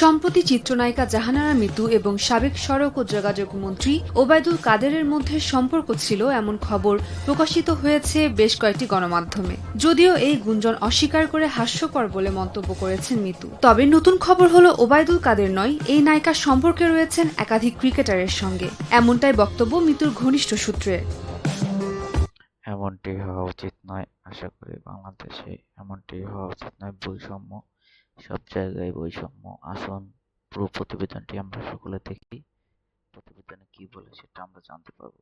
সম্প্রতি চিত্রনায়িকা জাহানারা মিতু এবং সাবেক সড়ক ও যোগাযোগ মন্ত্রী ওবায়দুল কাদেরের মধ্যে সম্পর্ক ছিল এমন খবর প্রকাশিত হয়েছে বেশ কয়েকটি গণমাধ্যমে। যদিও এই গুঞ্জন অস্বীকার করে হাস্যকর বলে মন্তব্য করেছেন মিতু। তবে নতুন খবর হলো ওবায়দুল কাদের নয়, এই নায়িকা সম্পর্কে রয়েছেন একাধিক ক্রিকেটারের সঙ্গে। এমনটাই বক্তব্য মিতুর ঘনিষ্ঠ সূত্রে। এমনটি হওয়া উচিত নয়, আশা করি বাংলাদেশে এমনটি হওয়া উচিত নয়, বৈষম্য সব জায়গায় বৈষম্য আসুন, পুরো প্রতিবেদনটি আমরা সকলে দেখি। প্রতিবেদনে কি বলে সেটা আমরা জানতে পারব।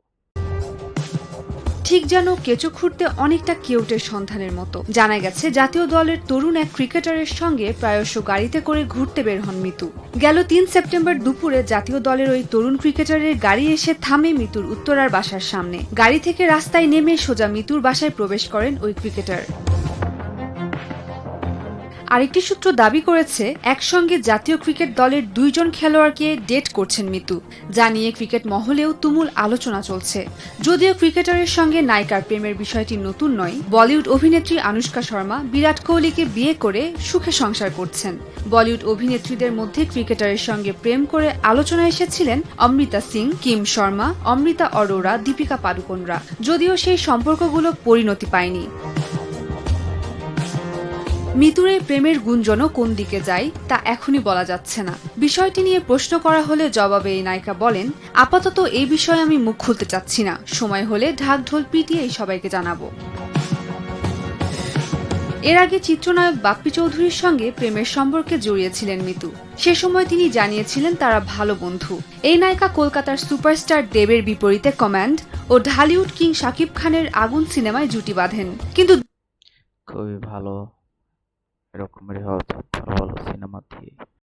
ঠিক যেন কেঁচো খুঁড়তে অনেকটা কেউটের সন্ধানের মতো। জানা গেছে, জাতীয় দলের তরুণ এক ক্রিকেটারের সঙ্গে প্রায়শ গাড়িতে করে ঘুরতে বের হন মিতু। গেল তিন সেপ্টেম্বর দুপুরে জাতীয় দলের ওই তরুণ ক্রিকেটারের গাড়ি এসে থামে মিতুর উত্তরার বাসার সামনে। গাড়ি থেকে রাস্তায় নেমে সোজা মিতুর বাসায় প্রবেশ করেন ওই ক্রিকেটার। আরেকটি সূত্র দাবি করেছে, একসঙ্গে জাতীয় ক্রিকেট দলের দুইজন খেলোয়াড়কে ডেট করছেন মিতু। যা নিয়ে ক্রিকেট মহলেও তুমুল আলোচনা চলছে। যদিও ক্রিকেটারের সঙ্গে নায়িকার প্রেমের বিষয়টি নতুন নয়, বলিউড অভিনেত্রী আনুষ্কা শর্মা বিরাট কোহলিকে বিয়ে করে সুখে সংসার করছেন। বলিউড অভিনেত্রীদের মধ্যে ক্রিকেটারের সঙ্গে প্রেম করে আলোচনায় এসেছিলেন অমৃতা সিং, কিম শর্মা, অমৃতা অরোরা, দীপিকা পাডুকোনরা যদিও সেই সম্পর্কগুলো পরিণতি পায়নি। মিতুর এই প্রেমের গুঞ্জনও কোন দিকে যায় তা এখনই বলা যাচ্ছে না। বিষয়টি নিয়ে প্রশ্ন করা হলে জবাবে এই নায়িকা বলেন, আপাতত এই বিষয়ে আমি মুখ খুলতে চাচ্ছি না। সময় হলে ঢাক ঢোল পিটিয়ে সবাইকে জানাব। এর আগে চিত্রনায়ক বাপ্পি চৌধুরীর সঙ্গে প্রেমের সম্পর্কে জড়িয়েছিলেন মিতু। সে সময় তিনি জানিয়েছিলেন তারা ভালো বন্ধু। এই নায়িকা কলকাতার সুপারস্টার দেবের বিপরীতে কমান্ড ও ঢালিউড কিং শাকিব খানের আগুন সিনেমায় জুটি বাঁধেন। কিন্তু খুবই ভালো। এরকমেরই হওয়া উচিত, ভালো ভালো সিনেমা দিয়ে।